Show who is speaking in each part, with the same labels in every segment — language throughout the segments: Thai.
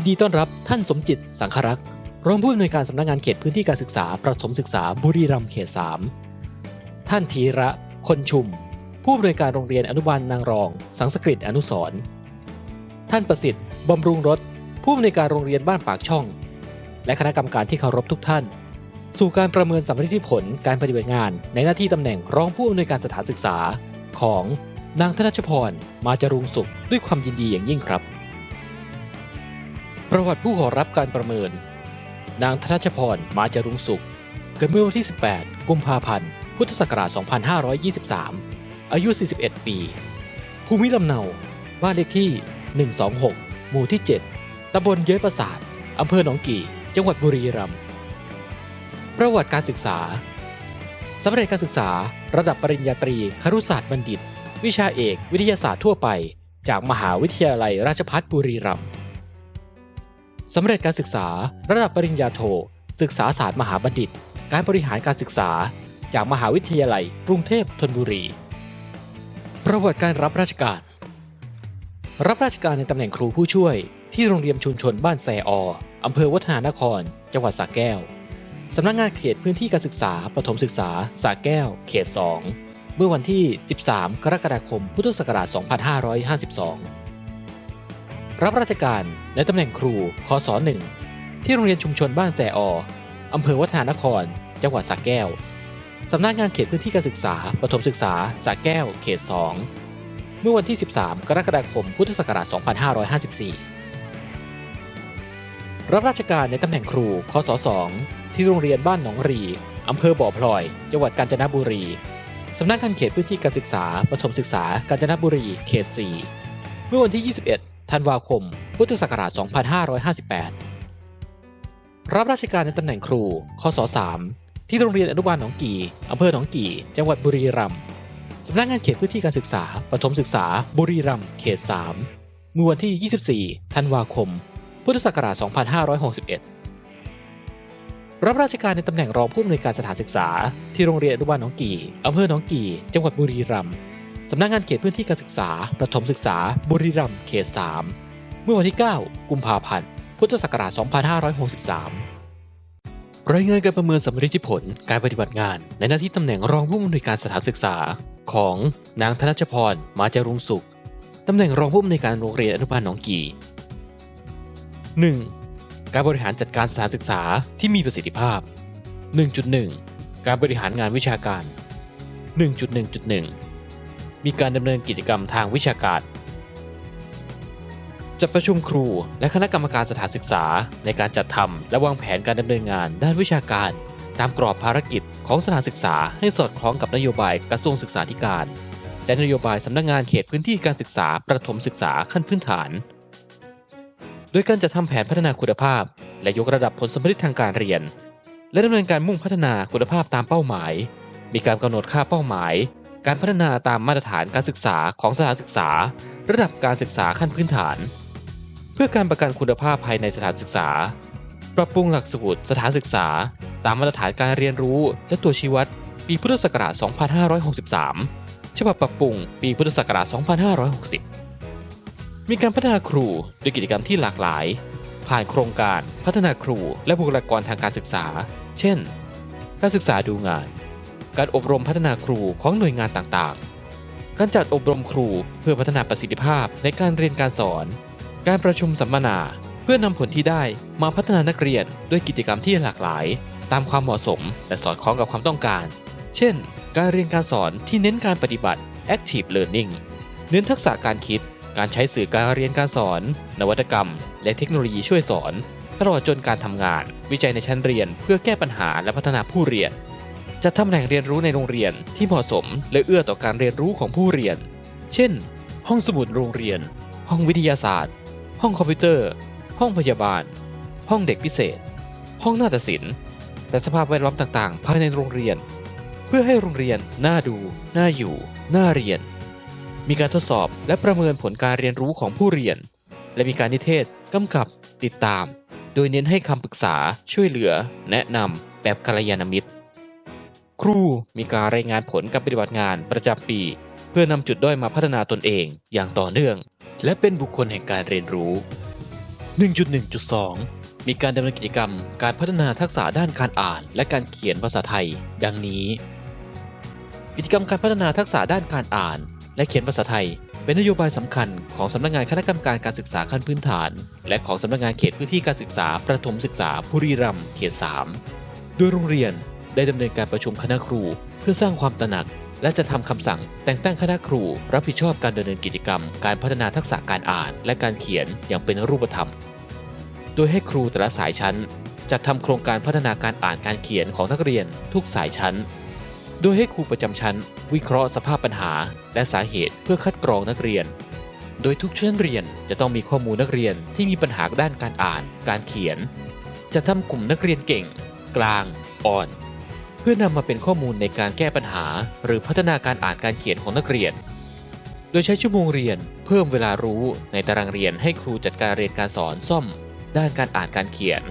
Speaker 1: ยินดีต้อนรับท่านสมจิตสังครักษ์รองผู้อำนวยการสำนักงานเขตพื้นที่การศึกษา ประถมศึกษาบุรีรัมย์เขต 3 ท่านธีระ คนชุม ผู้อำนวยการโรงเรียนอนุบาลนางรอง สังสกฤตอนุสรท่านประสิทธิ์บำรุงรถ ผู้อำนวยการโรงเรียนบ้านปากช่อง และคณะกรรมการที่เคารพทุกท่าน สู่การประเมินสำเร็จผลการปฏิบัติงาน ในหน้าที่ตำแหน่งรองผู้อำนวยการสถานศึกษาของนางธนชพรมาจรุงสุขด้วยความยินดีอย่างยิ่งครับ ประวัติผู้ขอรับการประเมิน นางธนชพร มาจรุงสุข เกิดเมื่อวันที่ 18 กุมภาพันธ์ พุทธศักราช 2523 อายุ 41 ปี ภูมิลำเนา บ้านเลขที่ 126 หมู่ที่ 7ตำบลเย้ยประสาทอำเภอหนองกี่ จังหวัดบุรีรัมย์ ประวัติการศึกษา สำเร็จการศึกษาระดับปริญญาตรีครุศาสตร์บัณฑิต วิชาเอกวิทยาศาสตร์ทั่วไป จากมหาวิทยาลัยราชภัฏบุรีรัมย์ สำเร็จการศึกษา ระดับปริญญาโท ศึกษาศาสตร์มหาบัณฑิต การบริหารการศึกษา จากมหาวิทยาลัย กรุงเทพธนบุรี ประวัติการรับราชการ รับราชการในตำแหน่งครูผู้ช่วย ที่โรงเรียนชุมชนบ้านแซออำเภอวัฒนานคร จังหวัดสระแก้วสำนักงานเขตพื้นที่การศึกษาประถมศึกษาสระแก้ว เขต 2 เมื่อวันที่ 13 กรกฎาคม พุทธศักราช 2552 รับราชการในตำแหน่งครูคศ1ที่โรงเรียนชุมชนบ้านแซออำเภอวัฒนานคร จังหวัดสระแก้ว สำนักงานเขตพื้นที่การศึกษาประถมศึกษาสระแก้ว เขต 2 เมื่อวันที่ 13 กรกฎาคม พุทธศักราช 2554 รับราชการในตำแหน่งครูคศ 2 ที่โรงเรียนบ้านหนองรีอำเภอบ่อพลอย จังหวัดกาญจนบุรี สำนักงานเขตพื้นที่การศึกษาประถมศึกษา กาญจนบุรี เขต 4 เมื่อวันที่ 21 ธันวาคม พุทธศักราช 2558 รับราชการในตำแหน่งครู คศ 3 ที่โรงเรียนอนุบาลหนองกี่อำเภอหนองกี่ จังหวัดบุรีรัมย์สำนักงานเขตพื้นที่การศึกษาประถมศึกษา บุรีรัมย์เขต 3 เมื่อวันที่ 24 ธันวาคม พุทธศักราช 2561 รับราชการในตำแหน่งรองผู้อำนวยการสถานศึกษา ที่โรงเรียนอนุบาลหนองกี่อำเภอหนองกี่ จังหวัดบุรีรัมย์ สำนักงานเขตพื้นที่การศึกษา ประถมศึกษา บุรีรัมย์เขต 3 เมื่อวันที่ 9 กุมภาพันธ์ พุทธศักราช 2563 รายงานการประเมินสำเร็จผลการปฏิบัติงาน ในหน้าที่ตำแหน่งรองผู้อำนวยการสถานศึกษา ของนางธนชพร มาจารุงสุข ตำแหน่งรองผู้อำนวยการโรงเรียนอนุบาลหนองกี่ 1. การบริหารจัดการสถานศึกษาที่มีประสิทธิภาพ 1.1 การบริหารงานวิชาการ 1.1.1 มีการดำเนินกิจกรรมทางวิชาการจัดประชุมครูและคณะกรรมการสถานศึกษาในการจัดทำและวางแผนการดำเนินงานด้านวิชาการ ตามกรอบภารกิจของสถานศึกษาให้สอดคล้องกับนโยบายกระทรวงศึกษาธิการ และนโยบายสำนักงานเขตพื้นที่การศึกษาประถมศึกษาขั้นพื้นฐาน โดยการจัดทำแผนพัฒนาคุณภาพ และยกระดับผลสำเร็จทางการเรียน และดำเนินการมุ่งพัฒนาคุณภาพตามเป้าหมาย มีการกำหนดค่าเป้าหมาย การพัฒนาตามมาตรฐานการศึกษาของสถานศึกษา ระดับการศึกษาขั้นพื้นฐาน เพื่อการประกันคุณภาพภายในสถานศึกษา ปรับปรุงหลักสูตรสถานศึกษา ตามมาตรฐานการเรียนรู้และตัวชี้วัด ปีพุทธศักราช 2563 ฉบับปรับปรุงปีพุทธศักราช 2560 มีการพัฒนาครูด้วยกิจกรรมที่หลากหลาย ผ่านโครงการพัฒนาครูและบุคลากรทางการศึกษา เช่น การศึกษาดูงาน การอบรมพัฒนาครูของหน่วยงานต่างๆ การจัดอบรมครูเพื่อพัฒนาประสิทธิภาพในการเรียนการสอน การประชุมสัมมนาเพื่อนำผลที่ได้มาพัฒนานักเรียนด้วยกิจกรรมที่หลากหลาย ตามความเหมาะสมและสอดคล้องกับความต้องการ เช่น การเรียนการสอนที่เน้นการปฏิบัติ active learning เน้นทักษะการคิด การใช้สื่อการเรียนการสอน นวัตกรรม และเทคโนโลยีช่วยสอน ตลอดจนการทำงาน วิจัยในชั้นเรียนเพื่อแก้ปัญหาและพัฒนาผู้เรียน จัดทำแหล่งเรียนรู้ในโรงเรียนที่เหมาะสม และเอื้อต่อการเรียนรู้ของผู้เรียน เช่น ห้องสมุดโรงเรียน ห้องวิทยาศาสตร์ ห้องคอมพิวเตอร์ ห้องพยาบาล ห้องเด็กพิเศษ ห้องนาฏศิลป์และสภาพแวดล้อมต่างๆ ภายในโรงเรียน เพื่อให้โรงเรียนน่าดู น่าอยู่ น่าเรียน มีการทดสอบและประเมินผลการเรียนรู้ของผู้เรียน และมีการนิเทศกำกับ ติดตาม โดยเน้นให้คำปรึกษาช่วยเหลือ แนะนำแบบกัลยาณมิตร ครูมีการรายงานผลการปฏิบัติงานประจำปี เพื่อนำจุดด้อยมาพัฒนาตนเองอย่างต่อเนื่อง และเป็นบุคคลแห่งการเรียนรู้ 1.1.2 มีการดำเนินกิจกรรม การพัฒนาทักษะด้านการอ่าน และการเขียนภาษาไทย ดังนี้ กิจกรรมการพัฒนาทักษะด้านการอ่าน และเขียนภาษาไทย เป็นนโยบายสำคัญของสำนักงานคณะกรรมการการศึกษาขั้นพื้นฐาน และของสำนักงานเขตพื้นที่การศึกษาประถมศึกษาบุรีรัมย์เขต 3 โดยโรงเรียน ได้ดำเนินการประชุมคณะครู เพื่อสร้างความตระหนัก และจะทำคำสั่ง แต่งตั้งคณะครู รับผิดชอบการดำเนินกิจกรรม การพัฒนาทักษะการอ่าน และการเขียนอย่างเป็นรูปธรรม โดยให้ครูแต่ละสายชั้นจัดทำโครงการพัฒนาการอ่านการเขียนของนักเรียนทุกสายชั้น โดยให้ครูประจำชั้น วิเคราะห์สภาพปัญหา และสาเหตุเพื่อคัดกรองนักเรียน โดยทุกชั้นเรียนจะต้องมีข้อมูลนักเรียนที่มีปัญหาด้านการอ่าน การเขียน จะทำกลุ่มนักเรียนเก่ง กลาง อ่อน เพื่อนำมาเป็นข้อมูลในการแก้ปัญหา หรือพัฒนาการอ่านการเขียนของนักเรียน โดยใช้ชั่วโมงเรียน เพิ่มเวลารู้ในตารางเรียนให้ครูจัดการเรียนการสอนซ่อม ด้านการอ่านการเขียน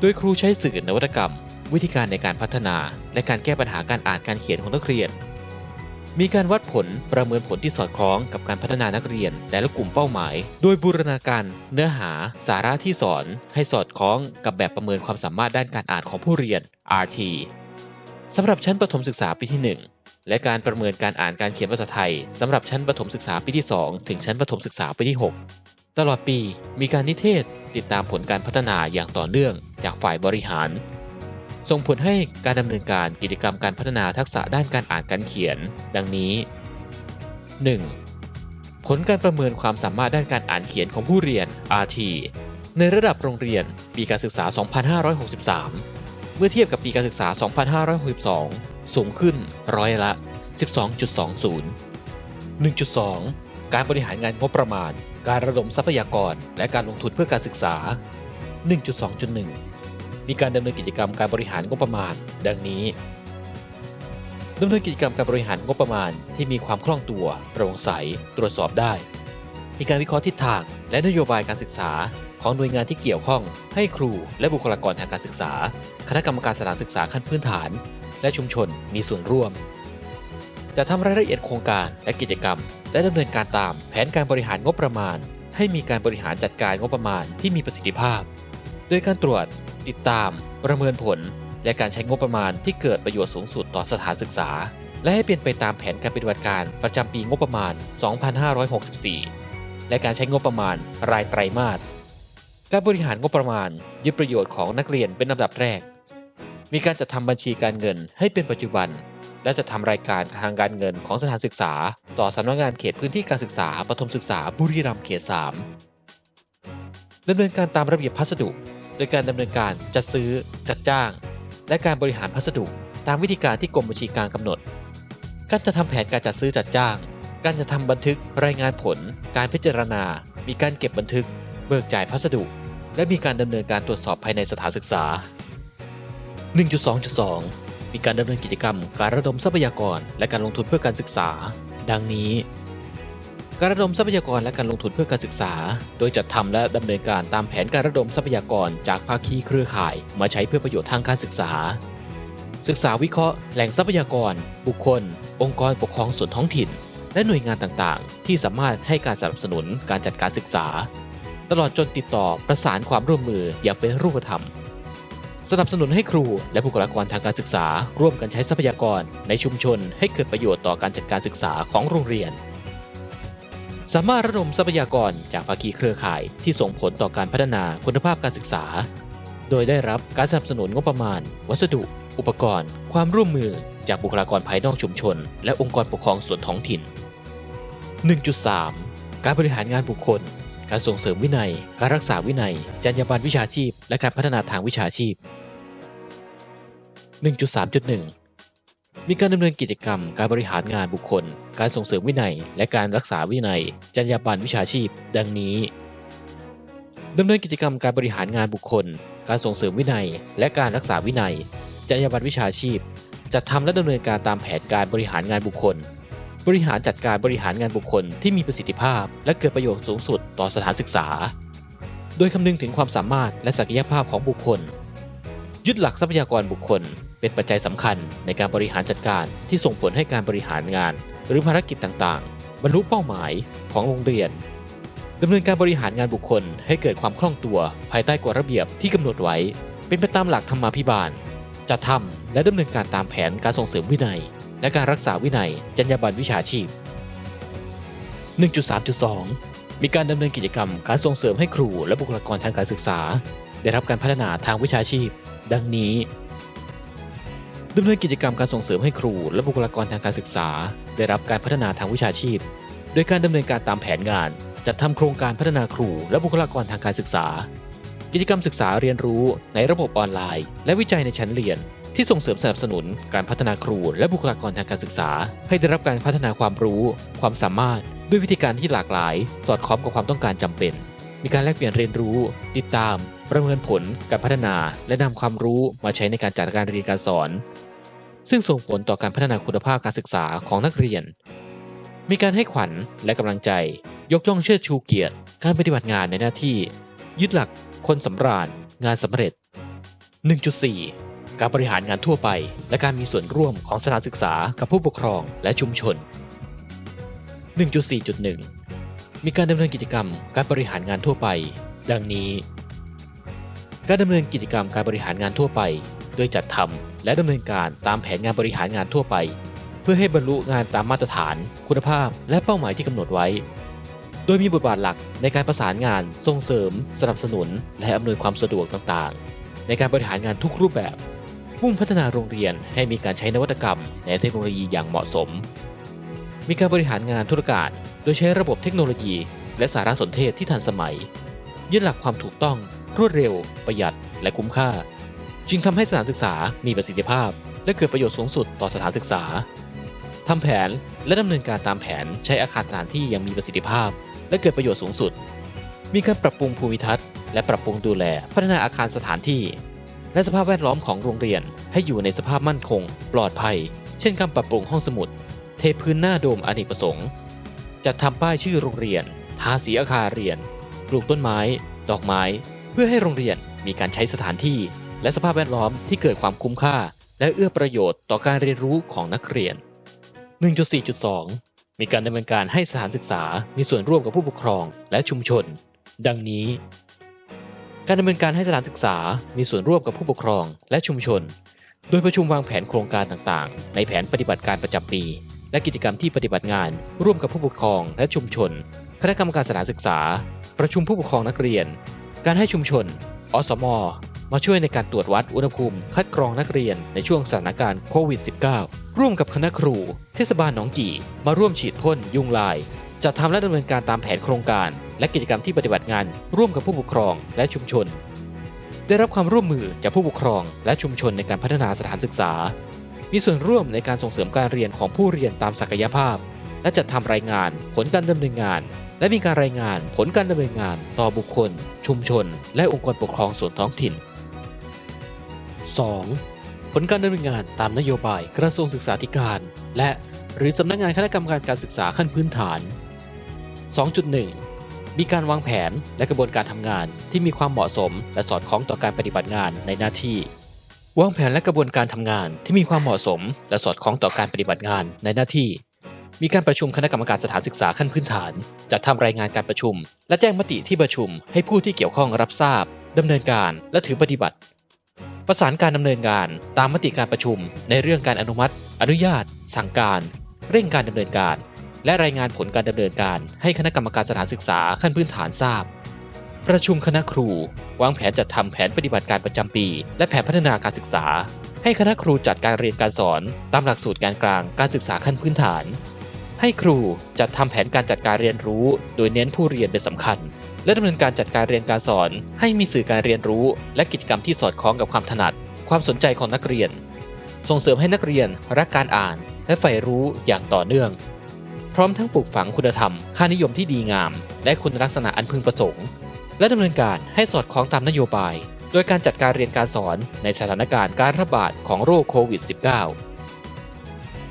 Speaker 1: โดยครูใช้สื่อนวัตกรรม วิธีการในการพัฒนา และการแก้ปัญหาการอ่านการเขียนของนักเรียน มีการวัดผลประเมินผลที่สอดคล้องกับการพัฒนานักเรียนแต่ละกลุ่มเป้าหมาย โดยบูรณาการ เนื้อหา สาระที่สอน ให้สอดคล้องกับแบบประเมินความสามารถด้านการอ่านของผู้เรียน RT สำหรับชั้นประถมศึกษาปีที่ 1 และการประเมินการอ่านการเขียนภาษาไทยสำหรับชั้นประถมศึกษาปีที่ 2 ถึงชั้นประถมศึกษาปีที่ 6 ตลอดปีมีการนิเทศติดตามผลการพัฒนาอย่างต่อเนื่องจากฝ่ายบริหาร ส่งผลให้การดำเนินการกิจกรรมการพัฒนาทักษะด้านการอ่านการเขียน ดังนี้ 1. ผลการประเมินความสามารถด้านการอ่านเขียนของผู้เรียน RT ในระดับโรงเรียนปีการศึกษา 2563 เมื่อเทียบกับปีการศึกษา 2562 สูงขึ้นร้อยละ 12.20 1.2 การบริหารงานงบประมาณ การระดมทรัพยากร และการลงทุนเพื่อการศึกษา 1.2.1 มีการดำเนินกิจกรรมการบริหารงบประมาณ ดังนี้ดำเนินกิจกรรมการบริหารงบประมาณที่มีความคล่องตัวโปร่งใส ตรวจสอบได้ มีการวิเคราะห์ทิศทางและนโยบายการศึกษา ของหน่วยงานที่เกี่ยวข้อง ให้ครูและบุคลากรทางการศึกษา คณะกรรมการสถานศึกษาขั้นพื้นฐาน และชุมชนมีส่วนร่วมจะทำรายละเอียดโครงการและกิจกรรม และดำเนินการตามแผนการบริหารงบประมาณ ให้มีการบริหารจัดการงบประมาณที่มีประสิทธิภาพ โดยการตรวจ ติดตาม ประเมินผล และการใช้งบประมาณที่เกิดประโยชน์สูงสุดต่อสถานศึกษา และให้เป็นไปตามแผนการปฏิบัติการประจำปีงบประมาณ 2564 และการใช้งบประมาณรายไตรมาส การบริหารงบประมาณยึดประโยชน์ของนักเรียนเป็นลำดับแรก มีการจัดทำบัญชีการเงินให้เป็นปัจจุบัน และจะทำรายการทางการเงินของสถานศึกษา ต่อสำนักงานเขตพื้นที่การศึกษาปฐมศึกษาบุรีรัมย์เขต 3ดำเนินการตามระเบียบพัสดุ โดยการดำเนินการจัดซื้อ จัดจ้าง และการบริหารพัสดุ ตามวิธีการที่กรมบัญชีกลางกำหนด การจะทำแผนการจัดซื้อจัดจ้าง การจะทำบันทึกรายงานผล การพิจารณา มีการเก็บบันทึก เบิกจ่ายพัสดุ และมีการดำเนินการตรวจสอบภายในสถานศึกษา 1.2.2 มีการดำเนินกิจกรรม การระดมทรัพยากรและการลงทุนเพื่อการศึกษา ดังนี้ การระดมทรัพยากรและการลงทุนเพื่อการศึกษา โดยจัดทำและดำเนินการตามแผนการระดมทรัพยากรจากภาคีเครือข่าย มาใช้เพื่อประโยชน์ทางการศึกษา ศึกษาวิเคราะห์แหล่งทรัพยากร บุคคล องค์กรปกครองส่วนท้องถิ่น และหน่วยงานต่างๆ ที่สามารถให้การสนับสนุนการจัดการศึกษา ตลอดจนติดต่อประสานความร่วมมืออย่างเป็นรูปธรรม สนับสนุนให้ครูและบุคลากรทางการศึกษา ร่วมกันใช้ทรัพยากรในชุมชน ให้เกิดประโยชน์ต่อการจัดการศึกษาของโรงเรียน สามารถระดมทรัพยากรจากภาคีเครือข่ายที่ส่งผลต่อการพัฒนาคุณภาพการศึกษา โดยได้รับการสนับสนุนงบประมาณ วัสดุ อุปกรณ์ ความร่วมมือจากบุคลากรภายนอกชุมชน และองค์กรปกครองส่วนท้องถิ่น 1.3 การบริหารงานบุคคล การส่งเสริมวินัย การรักษาวินัย จรรยาบรรณวิชาชีพ และการพัฒนาทางวิชาชีพ 1.3.1 มีการดำเนินกิจกรรม การบริหารงานบุคคล การส่งเสริมวินัย และการรักษาวินัย จรรยาบรรณวิชาชีพ ดังนี้ดำเนินกิจกรรมการบริหารงานบุคคล การส่งเสริมวินัย และการรักษาวินัย จรรยาบรรณวิชาชีพ จัดทำและดำเนินการตามแผนการบริหารงานบุคคล บริหารจัดการบริหารงานบุคคลที่มีประสิทธิภาพ และเกิดประโยชน์สูงสุดต่อสถานศึกษา โดยคำนึงถึงความสามารถและศักยภาพของบุคคล ยึดหลักทรัพยากรบุคคล เป็นปัจจัยสำคัญในการบริหารจัดการที่ส่งผลให้การบริหารงาน หรือภารกิจต่างๆ บรรลุเป้าหมายของโรงเรียนดำเนินการบริหารงานบุคคลให้เกิดความคล่องตัวภายใต้กฎระเบียบที่กำหนดไว้ เป็นไปตามหลักธรรมาภิบาลจัดทำและดำเนินการตามแผนการส่งเสริมวินัย และการรักษาวินัยจรรยาบรรณวิชาชีพ 1.3.2 มีการดำเนินกิจกรรมการส่งเสริมให้ครูและบุคลากรทางการศึกษา ได้รับการพัฒนาทางวิชาชีพ ดังนี้ดำเนินกิจกรรมการส่งเสริมให้ครูและบุคลากรทางการศึกษา ได้รับการพัฒนาทางวิชาชีพ โดยการดำเนินการตามแผนงาน จัดทำโครงการพัฒนาครูและบุคลากรทางการศึกษา กิจกรรมศึกษาเรียนรู้ในระบบออนไลน์ และวิจัยในชั้นเรียน ที่ส่งเสริมสนับสนุนการพัฒนาครูและบุคลากรทางการศึกษา ให้ได้รับการพัฒนาความรู้ ความสามารถ ด้วยวิธีการที่หลากหลาย สอดคล้องกับความต้องการจำเป็น มีการแลกเปลี่ยนเรียนรู้ ติดตาม ประเมินผลการพัฒนา และนำความรู้มาใช้ในการจัดการเรียนการสอน ซึ่งส่งผลต่อการพัฒนาคุณภาพการศึกษาของนักเรียน มีการให้ขวัญและกำลังใจ ยกย่องเชิดชูเกียรติ การปฏิบัติงานในหน้าที่ ยึดหลัก คนสำราญ งานสำเร็จ 1.4 การบริหารงานทั่วไป และการมีส่วนร่วมของสถานศึกษากับผู้ปกครองและชุมชน 1.4.1 มีการดำเนินกิจกรรมการบริหารงานทั่วไป ดังนี้ การดำเนินกิจกรรมการบริหารงานทั่วไป โดยจัดทำและดำเนินการตามแผนงานบริหารงานทั่วไป เพื่อให้บรรลุงานตามมาตรฐาน คุณภาพ และเป้าหมายที่กำหนดไว้ โดยมีบทบาทหลักในการประสานงาน ส่งเสริม สนับสนุน และอำนวยความสะดวกต่างๆ ในการบริหารงานทุกรูปแบบ มุ่งพัฒนาโรงเรียนให้มีการใช้นวัตกรรมและเทคโนโลยีอย่างเหมาะสม มีการบริหารงานธุรการโดยใช้ระบบเทคโนโลยี และสารสนเทศที่ทันสมัย ยึดหลักความถูกต้อง รวดเร็ว ประหยัด และคุ้มค่า จึงทำให้สถานศึกษามีประสิทธิภาพ และเกิดประโยชน์สูงสุดต่อสถานศึกษาทำแผนและดำเนินการตามแผนใช้อาคารสถานที่อย่างมีประสิทธิภาพ และเกิดประโยชน์สูงสุด มีการปรับปรุงภูมิทัศน์และปรับปรุงดูแลพัฒนาอาคารสถานที่ และสภาพแวดล้อมของโรงเรียนให้อยู่ในสภาพมั่นคง ปลอดภัย เช่นการปรับปรุงห้องสมุด เทพื้นหน้าโดมอเนกประสงค์ จัดทำป้ายชื่อโรงเรียน ทาสีอาคารเรียน ปลูกต้นไม้ ดอกไม้ เพื่อให้โรงเรียนมีการใช้สถานที่ และสภาพแวดล้อมที่เกิดความคุ้มค่า และเอื้อประโยชน์ต่อการเรียนรู้ของนักเรียน 1.4.2 มีการดำเนินการให้สถานศึกษา มีส่วนร่วมกับผู้ปกครองและชุมชน ดังนี้ การดำเนินการให้สถานศึกษา มีส่วนร่วมกับผู้ปกครองและชุมชน โดยประชุมวางแผนโครงการต่างๆ ในแผนปฏิบัติการประจำปี และกิจกรรมที่ปฏิบัติงาน ร่วมกับผู้ปกครองและชุมชน คณะกรรมการสถานศึกษา ประชุมผู้ปกครองนักเรียน การให้ชุมชน อสม มาช่วยในการตรวจวัดอุณหภูมิ คัดกรองนักเรียนในช่วงสถานการณ์โควิด -19 ร่วมกับคณะครู เทศบาลหนองกี่ มาร่วมฉีดพ่นยุงลายจัดทำและดำเนินการตามแผนโครงการ และกิจกรรมที่ปฏิบัติงานร่วมกับผู้ปกครองและชุมชน ได้รับความร่วมมือจากผู้ปกครองและชุมชนในการพัฒนาสถานศึกษา มีส่วนร่วมในการส่งเสริมการเรียนของผู้เรียนตามศักยภาพ และจัดทำรายงานผลการดำเนินงาน และมีการรายงานผลการดำเนินงาน ต่อบุคคล ชุมชน และองค์กรปกครองส่วนท้องถิ่น 2. ผลการดำเนินงานตามนโยบายกระทรวงศึกษาธิการ และหรือสำนักงานคณะกรรมการการศึกษาขั้นพื้นฐาน 2.1 มีการวางแผนและกระบวนการทำงานที่มีความเหมาะสม และสอดคล้องต่อการปฏิบัติงานในหน้าที่ วางแผนและกระบวนการทำงานที่มีความเหมาะสม และสอดคล้องต่อการปฏิบัติงานในหน้าที่ มีการประชุมคณะกรรมการสถานศึกษาขั้นพื้นฐานจัดทำรายงานการประชุม และแจ้งมติที่ประชุม ให้ผู้ที่เกี่ยวข้องรับทราบดำเนินการและถือปฏิบัติ ประสานการดำเนินงานตามมติการประชุม ในเรื่องการอนุมัติ อนุญาต สั่งการ เร่งการดำเนินการ และรายงานผลการดำเนินการให้คณะกรรมการสถานศึกษาขั้นพื้นฐานทราบ ประชุมคณะครู วางแผนจัดทำแผนปฏิบัติการประจำปี และแผนพัฒนาการศึกษา ให้คณะครูจัดการเรียนการสอนตามหลักสูตรการกลางการศึกษาขั้นพื้นฐาน ให้ครูจัดทำแผนการจัดการเรียนรู้ โดยเน้นผู้เรียนเป็นสำคัญ และดำเนินการจัดการเรียนการสอน ให้มีสื่อการเรียนรู้ และกิจกรรมที่สอดคล้องกับความถนัด ความสนใจของนักเรียน ส่งเสริมให้นักเรียนรักการอ่าน และใฝ่รู้อย่างต่อเนื่อง ร้อมทั้งปลูกฝังคุณธรรม ค่านิยมที่ดีงาม และคุณลักษณะอันพึงประสงค์ และดำเนินการให้สอดคล้องตามนโยบาย โดยการจัดการเรียนการสอนในสถานการณ์การระบาดของโรคโควิด -19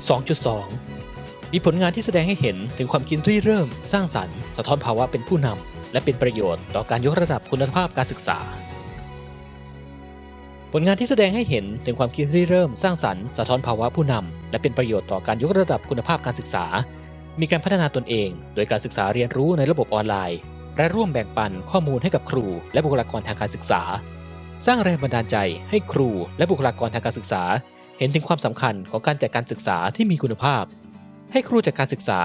Speaker 1: 2.2 มีผลงานที่แสดงให้เห็นถึงความคิดริเริ่ม สร้างสรรค์ สะท้อนภาวะเป็นผู้นำและเป็นประโยชน์ต่อการยกระดับคุณภาพการศึกษาผลงานที่แสดงให้เห็นถึงความคิดริเริ่ม สร้างสรรค์สะท้อนภาวะผู้นำและเป็นประโยชน์ต่อการยกระดับคุณภาพการศึกษา มีการพัฒนาตนเอง โดยการศึกษาเรียนรู้ในระบบออนไลน์ และร่วมแบ่งปันข้อมูลให้กับครู และบุคลากรทางการศึกษา สร้างแรงบันดาลใจให้ครูและบุคลากรทางการศึกษา เห็นถึงความสำคัญของการจัดการศึกษาที่มีคุณภาพ ให้ครูจัดการศึกษา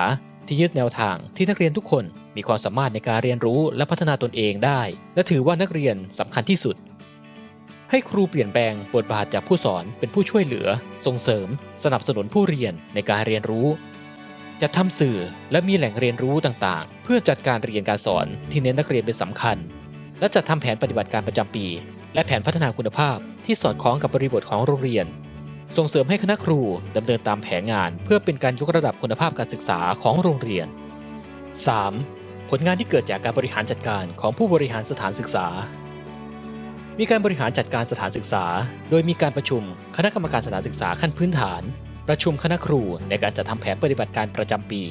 Speaker 1: ที่ยึดแนวทางที่นักเรียนทุกคนมีความสามารถในการเรียนรู้และพัฒนาตนเองได้ และถือว่านักเรียนสำคัญที่สุด ให้ครูเปลี่ยนแปลงบทบาทจากผู้สอนเป็นผู้ช่วยเหลือ ส่งเสริม สนับสนุนผู้เรียนในการเรียนรู้ จะทำสื่อและมีแหล่งเรียนรู้ต่างๆ เพื่อจัดการเรียนการสอนที่เน้นนักเรียนเป็นสำคัญ และจัดทำแผนปฏิบัติการประจำปี และแผนพัฒนาคุณภาพที่สอดคล้องกับบริบทของโรงเรียน ส่งเสริมให้คณะครูดำเนินตามแผนงาน เพื่อเป็นการยกระดับคุณภาพการศึกษาของโรงเรียน 3. ผลงานที่เกิดจากการบริหารจัดการของผู้บริหารสถานศึกษา มีการบริหารจัดการสถานศึกษา โดยมีการประชุมคณะกรรมการสถานศึกษาขั้นพื้นฐาน ประชุมคณะครูในการจัดทำแผนปฏิบัติการประจำปี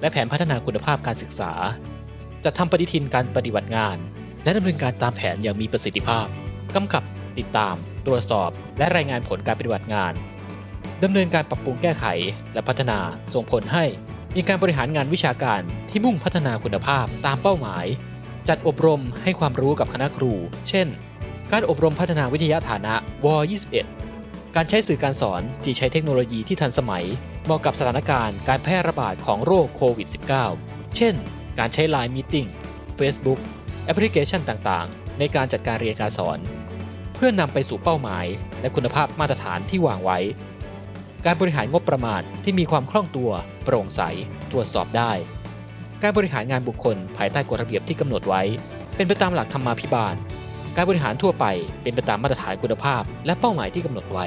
Speaker 1: และแผนพัฒนาคุณภาพการศึกษา จัดทำปฏิทินการปฏิบัติงาน และดำเนินการตามแผนอย่างมีประสิทธิภาพกำกับติดตาม ตรวจสอบ และรายงานผลการปฏิบัติงานดำเนินการปรับปรุงแก้ไข และพัฒนาส่งผลให้ มีการบริหารงานวิชาการที่มุ่งพัฒนาคุณภาพตามเป้าหมาย จัดอบรมให้ความรู้กับคณะครู เช่น การอบรมพัฒนาวิทยาฐานะว 21 การใช้สื่อการสอนที่ใช้เทคโนโลยีที่ทันสมัย เหมาะกับสถานการณ์การแพร่ระบาดของโรคโควิด -19 เช่น การใช้ Line Meeting Facebook แอปพลิเคชันต่างๆ ในการจัดการเรียนการสอน เพื่อนำไปสู่เป้าหมาย และคุณภาพมาตรฐานที่วางไว้ การบริหารงบประมาณที่มีความคล่องตัว โปร่งใส ตรวจสอบได้ การบริหารงานบุคคลภายใต้กฎระเบียบที่กำหนดไว้ เป็นไปตามหลักธรรมาภิบาล การบริหารทั่วไปเป็นไปตามมาตรฐานคุณภาพ และเป้าหมายที่กำหนดไว้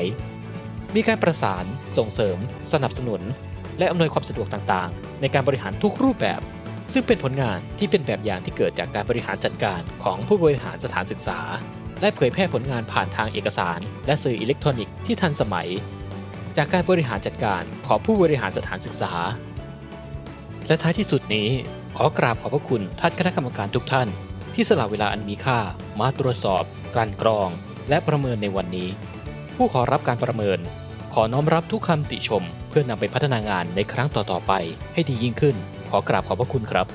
Speaker 1: มีการประสาน ส่งเสริม สนับสนุน และอำนวยความสะดวกต่างๆ ในการบริหารทุกรูปแบบ ซึ่งเป็นผลงานที่เป็นแบบอย่างที่เกิดจากการบริหารจัดการของผู้บริหารสถานศึกษา และเผยแพร่ผลงานผ่านทางเอกสาร และสื่ออิเล็กทรอนิกส์ที่ทันสมัย จากการบริหารจัดการของผู้บริหารสถานศึกษา และท้ายที่สุดนี้ ขอกราบขอบพระคุณท่านคณะกรรมการทุกท่าน ที่สละเวลาอันมีค่า มาตรวจสอบ กลั่นกรอง และประเมินในวันนี้ ผู้ขอรับการประเมิน ขอน้อมรับทุกคำติชม เพื่อนำไปพัฒนางานในครั้งต่อๆไป ให้ดียิ่งขึ้น ขอกราบขอบพระคุณครับ